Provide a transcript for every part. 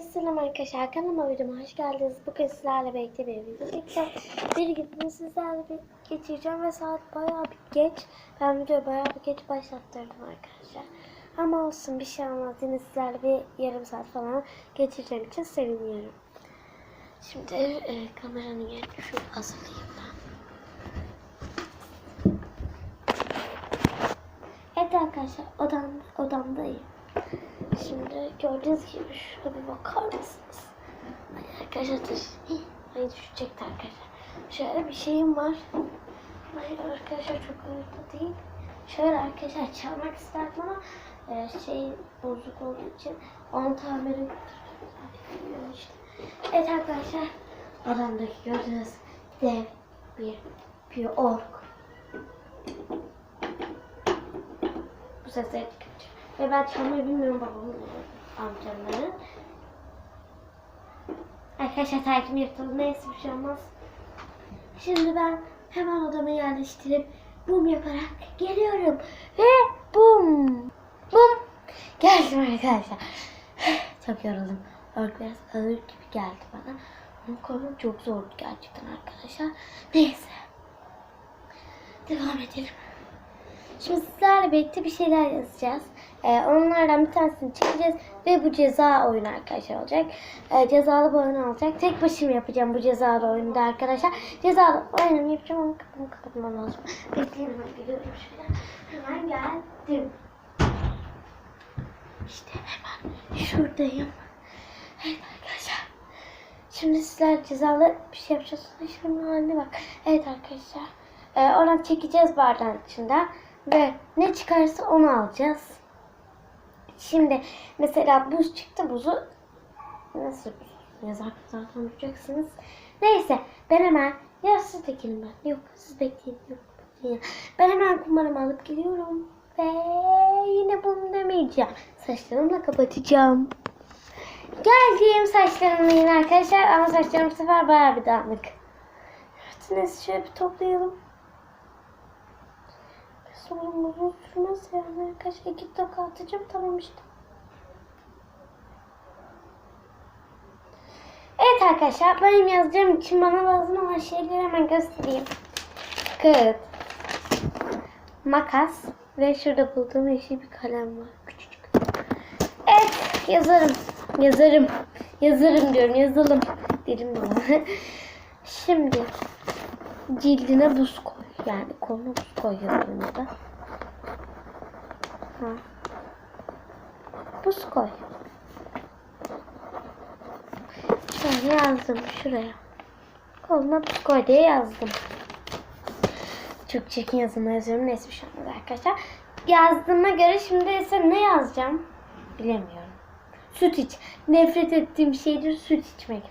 Herkese selam arkadaşlar. Kanalıma videoma hoş geldiniz. Bugün sizlerle birlikte bir video çekeceğim. Bir gün sizlerle bir geçireceğim ve saat bayağı bir geç. Ben videoyu bayağı bir geç başlattırdım arkadaşlar. Ama olsun bir şey olmaz. Yine sizlerle bir yarım saat falan geçireceğim için seviniyorum. Şimdi e, kameranın yerini şu hazırlayayım ben. Evet arkadaşlar odam, odamdayım. Şimdi gördüğünüz gibi şurada bir bakar mısınız? Ay arkadaşlar Ay düşecekti arkadaşlar. Şöyle bir şeyim var. Ay arkadaşlar çok önemli değil. Şöyle arkadaşlar çalmak isterdim ama e, şey bozuk olduğu için onu götürüyorum işte. Evet arkadaşlar adamdaki gördüğünüz dev bir bir ork. Bu sesleri. Ve ben çalmayı bilmiyorum babamın amcamların. Arkadaşlar takip yapalım. Neyse bir şey olmaz. Şimdi ben hemen odamı yerleştirip bum yaparak geliyorum. Ve bum. Bum. Geldim arkadaşlar. Çok yoruldum. Örgü biraz ağır gibi geldi bana. Onu koymak çok zordu gerçekten arkadaşlar. Neyse. Devam edelim. Şimdi sizlerle birlikte bir şeyler yazacağız. Ee, onlardan bir tanesini çekeceğiz ve bu ceza oyunu arkadaşlar olacak. Ee, cezalı bir oyun olacak. Tek başıma yapacağım bu cezalı oyunda arkadaşlar. Cezalı oyunumu yapacağım ama kapımı kapatmam lazım. Bekleyin hemen geliyorum şöyle. Hemen geldim. İşte hemen şuradayım. Evet arkadaşlar. Şimdi sizler cezalı bir şey yapacağız. Şimdi haline bak. Evet arkadaşlar. Ee, oradan çekeceğiz bardağın içinden. Ve ne çıkarsa onu alacağız. Şimdi mesela buz çıktı buzu nasıl yazar zaten bulacaksınız. Neyse ben hemen ya siz ben. Yok siz bekleyin. Yok. Ben hemen kumaramı alıp geliyorum. Ve yine bunu demeyeceğim. Saçlarımla kapatacağım. Geldim saçlarımla yine arkadaşlar ama saçlarım bu sefer bayağı bir dağınık. Evet neyse şöyle bir toplayalım. Sorun uzun sürmez yani. Kaç iki dakika atacağım tamam işte. Evet arkadaşlar benim yazacağım için bana lazım olan şeyleri hemen göstereyim. Kağıt, makas ve şurada bulduğum yeşil bir kalem var. Küçücük. Evet yazarım. Yazarım. Yazarım diyorum yazalım. Dilim bana. Şimdi cildine buz. Yani koluna buz koy yazıyorum da. Ha. Buz koy. Şöyle yazdım şuraya. Koluna buz koy diye yazdım. Çok çirkin yazımla yazıyorum. Neyse bir şey arkadaşlar. Yazdığıma göre şimdi ise ne yazacağım? Bilemiyorum. Süt iç. Nefret ettiğim şeydir süt içmek.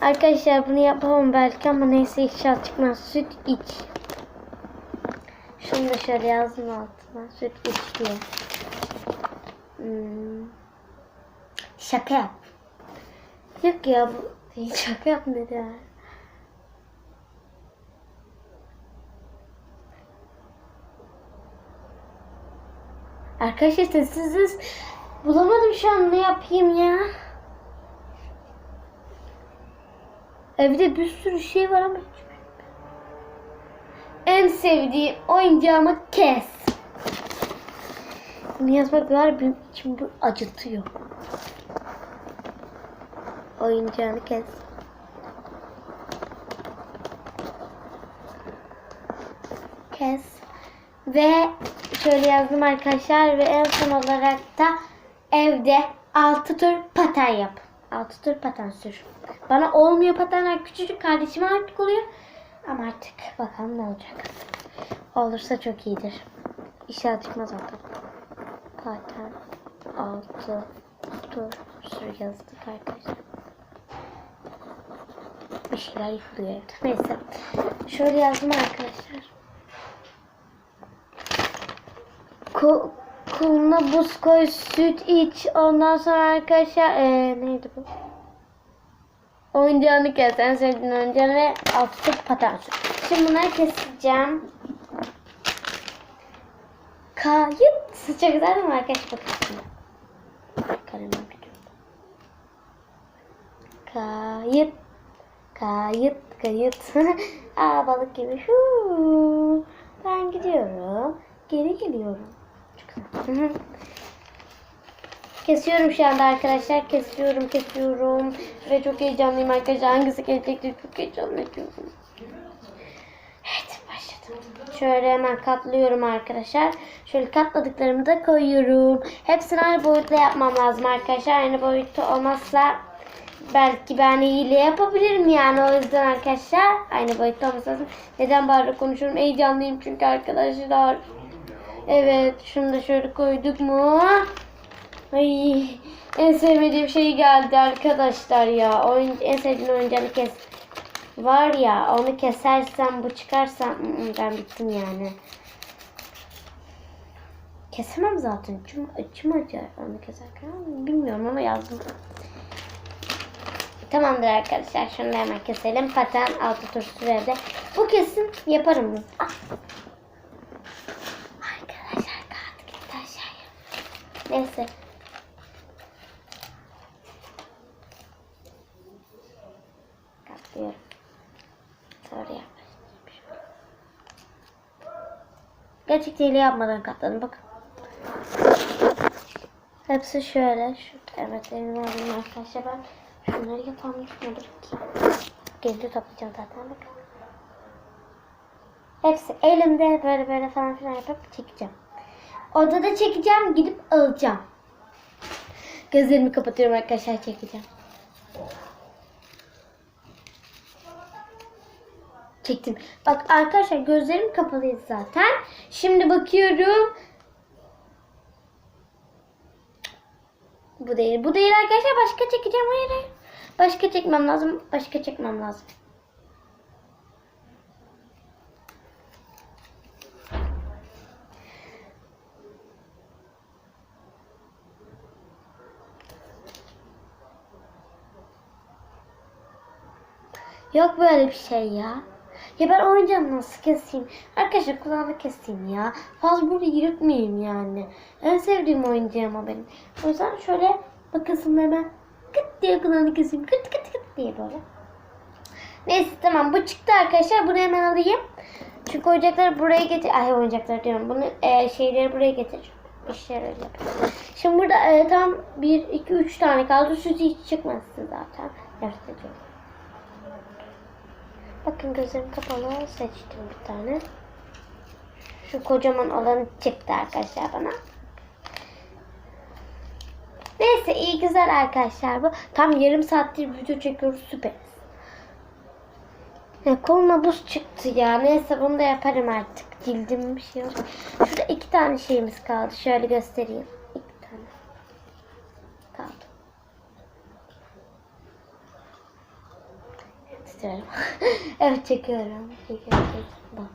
Arkadaşlar bunu yapamam belki ama neyse inşallah çıkmaz. Süt iç. Şunu da yazdım altına. Süt iç. Hmm. Şaka yap. Yok ya bu. Şaka yap dedi ya. Arkadaşlar sessiz bulamadım şu an ne yapayım ya. Evde bir sürü şey var ama hiç En sevdiğim oyuncağımı kes. Bunu yazmak var benim için bu acıtıyor. Oyuncağını kes. Kes. Ve şöyle yazdım arkadaşlar ve en son olarak da evde 6 tur paten yap. 6 tur paten sür. Bana olmuyor patenler küçücük kardeşime artık oluyor. Ama artık bakalım ne olacak. Olursa çok iyidir. İnşallah çıkmaz orada. Paten 6 tur sür yazdık arkadaşlar. Bir şeyler yıkılıyor evde. Neyse. Şöyle yazdım arkadaşlar. Ko koluna buz koy, süt iç. Ondan sonra arkadaşlar ee, neydi bu? Oyuncağını kes. En sevdiğin oyuncağını ve altı paten sür. Şimdi bunları keseceğim. Kayıt. Değil mi arkadaşlar? Bakın gidiyor. Kayıt. Kayıt. Kayıt. Aa balık gibi. Huu. Ben gidiyorum. Geri geliyorum. Çok güzel. Kesiyorum şu anda arkadaşlar. Kesiyorum, kesiyorum. Ve çok heyecanlıyım arkadaşlar. Hangisi gelecek diye çok heyecanlıyım. Evet başladım. Şöyle hemen katlıyorum arkadaşlar. Şöyle katladıklarımı da koyuyorum. Hepsini aynı boyutta yapmam lazım arkadaşlar. Aynı boyutta olmazsa belki ben hile yapabilirim yani. O yüzden arkadaşlar aynı boyutta olması. Neden bağırarak konuşuyorum? Heyecanlıyım çünkü arkadaşlar. Evet şunu da şöyle koyduk mu? Ay en sevmediğim şey geldi arkadaşlar ya. Oyun, en sevdiğim oyuncağını kes. Var ya onu kesersem bu çıkarsam ı-ı, ben bittim yani. Kesemem zaten. Içim, içim acır onu keserken. Bilmiyorum ama yazdım. Tamamdır arkadaşlar. Şunu da hemen keselim. Paten altı tur sürede. Bu kesin yaparım. Ah. Arkadaşlar kağıt gitti aşağıya. Neyse. Katlıyorum. Sonra yaklaştırayım şöyle. Gerçekten hile yapmadan katladım bakın. Hepsi şöyle. Şurada evet elime alayım arkadaşlar ben şunları yapamamış mıdır ki? Geri toplayacağım zaten bakın. Hepsi elimde böyle böyle falan filan yapıp çekeceğim. Odada çekeceğim gidip alacağım. Gözlerimi kapatıyorum arkadaşlar çekeceğim. Çektim. Bak arkadaşlar gözlerim kapalıydı zaten. Şimdi bakıyorum. Bu değil. Bu değil arkadaşlar. Başka çekeceğim. Hayır hayır. Başka çekmem lazım. Başka çekmem lazım. Yok böyle bir şey ya. Ya ben oyuncağımı nasıl keseyim? Arkadaşlar kulağını keseyim ya. Fazla böyle yırtmayayım yani. En sevdiğim oyuncağım o benim. O yüzden şöyle bakasın hemen kıt diye kulağını keseyim. Kıt kıt kıt diye böyle. Neyse tamam bu çıktı arkadaşlar. Bunu hemen alayım. Çünkü oyuncakları buraya getir. Ay oyuncakları diyorum. Bunu e, şeyleri buraya getir. Bir şeyler yapayım. Şimdi burada e, tam 1, 2, 3 tane kaldı. Sütü hiç çıkmazsın zaten. Göstereceğim. Bakın gözlerim kapalı seçtim bir tane. Şu kocaman olanı çıktı arkadaşlar bana. Neyse iyi güzel arkadaşlar bu. Tam yarım saattir video çekiyoruz süperiz. Ya, koluna buz çıktı ya. Neyse bunu da yaparım artık. Cildim bir şey yok. Şurada iki tane şeyimiz kaldı. Şöyle göstereyim. İki tane. Kaldı. Tutuyorum. evet çekiyorum. Çekiyorum. çekiyorum.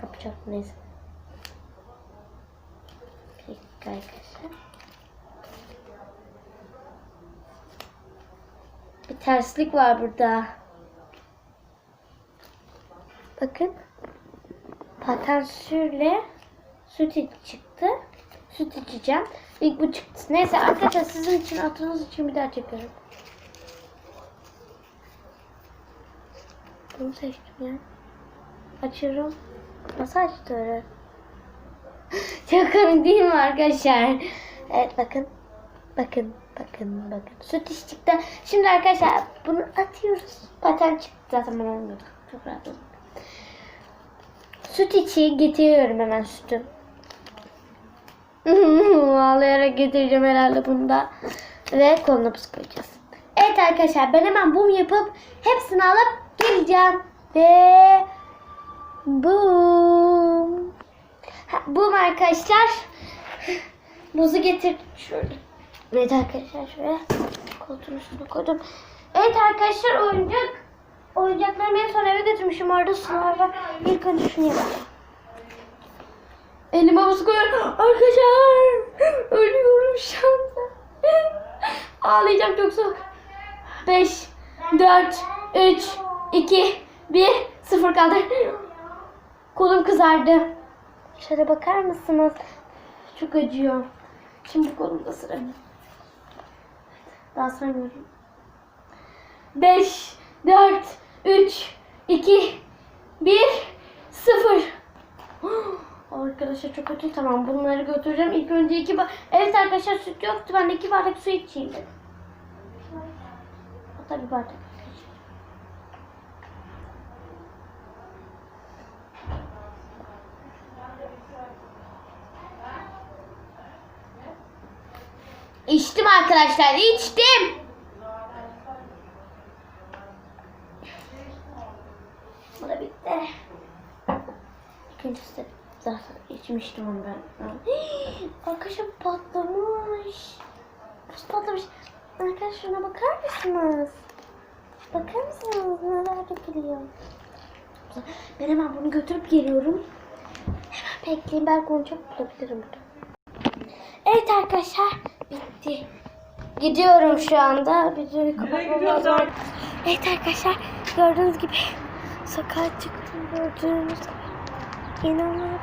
Kapı çok neyse. Bir dakika arkadaşlar. Bir terslik var burada. Bakın. Patansürle süt çıktı. Süt içeceğim. İlk bu çıktı. Neyse arkadaşlar sizin için hatırınız için bir daha çekiyorum. Bunu seçtim ya. Açıyorum. Nasıl açtı öyle? Çok komik değil mi arkadaşlar? Evet bakın. Bakın. Bakın. Bakın. Süt çıktı. Şimdi arkadaşlar bunu atıyoruz. Paten çıktı. Zaten ben olmuyor. Çok rahat oldu. Süt içi getiriyorum hemen sütü. Ağlayarak getireceğim herhalde bunda. Ve koluna buz koyacağız. Evet arkadaşlar ben hemen bum yapıp hepsini alıp geleceğim. Ve. Ha, bum arkadaşlar. Buzu getirdim şöyle. Evet arkadaşlar şöyle koltuğun üstüne koydum. Evet arkadaşlar oyuncak oyuncaklarımı en son eve götürmüşüm. Orada sınav var. İlk önce şunu yapacağım. Elime buz koyuyorum. Arkadaşlar ölüyorum şu anda. Ağlayacağım çok soğuk. 5, 4, 3, 2, 1, 0 kaldı. Kolum kızardı. Şöyle bakar mısınız? Çok acıyor. Şimdi kolumda sıra. Daha sıramıyorum. 5, 4, 3, 2, 1, 0. Arkadaşlar çok kötü. Tamam bunları götüreceğim. İlk önce iki ba- Evet arkadaşlar süt yoktu. Ben de iki bardak su içeyim dedim. Hatta bir bardak. İçtim arkadaşlar, içtim. Bu da bitti. İkincisi de zaten içmiştim. Hii, Arkadaşlar patlamış. Patlamış. Arkadaşlar şuna bakar mısınız? Bakar mısınız? Neler dökülüyor. Ben hemen bunu götürüp geliyorum. Hemen bekleyin. Belki onu çok bulabilirim burada. Evet arkadaşlar bitti. Gidiyorum şu anda. Videoyu kapatmam lazım. Evet arkadaşlar gördüğünüz gibi sokağa çıktım gördüğünüz gibi.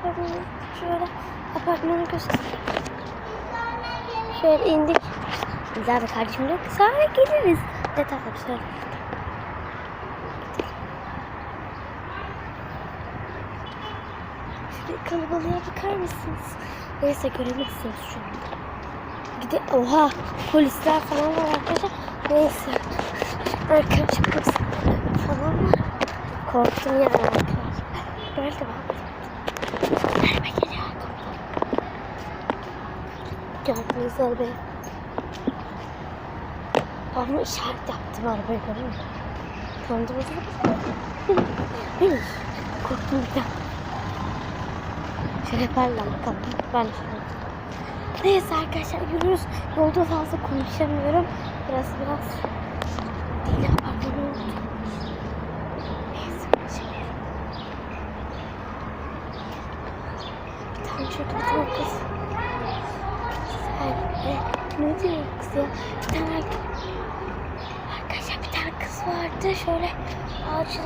Bakmayın. Şöyle apartmanı göstereyim. Şöyle indik. Güzel de kardeşim yok. Sonra geliriz. Evet arkadaşlar. Şuraya kalabalığa bakar mısınız? Neyse göremezsiniz şu anda. Gide oha polisler falan var arkadaşlar. Neyse. Arkadaşlar polis falan var. Korktum yani arkadaşlar. Böyle bak. Araba geliyor arkamdan. Gördüğünüz arabayı. Ama işaret yaptım arabayı görüyor musun? Burada. Hey, Korktum bir daha. Şöyle yaparlar bakalım. Ben şöyle. Neyse arkadaşlar yürüyoruz. Yolda fazla konuşamıyorum. Biraz biraz. Değil apartmanı oldu. Neyse şimdi. Bir tane şurada bir kız. Güzel. Ne diyor kız ya? Bir tane arkadaşlar bir tane kız vardı. Şöyle ağaçlara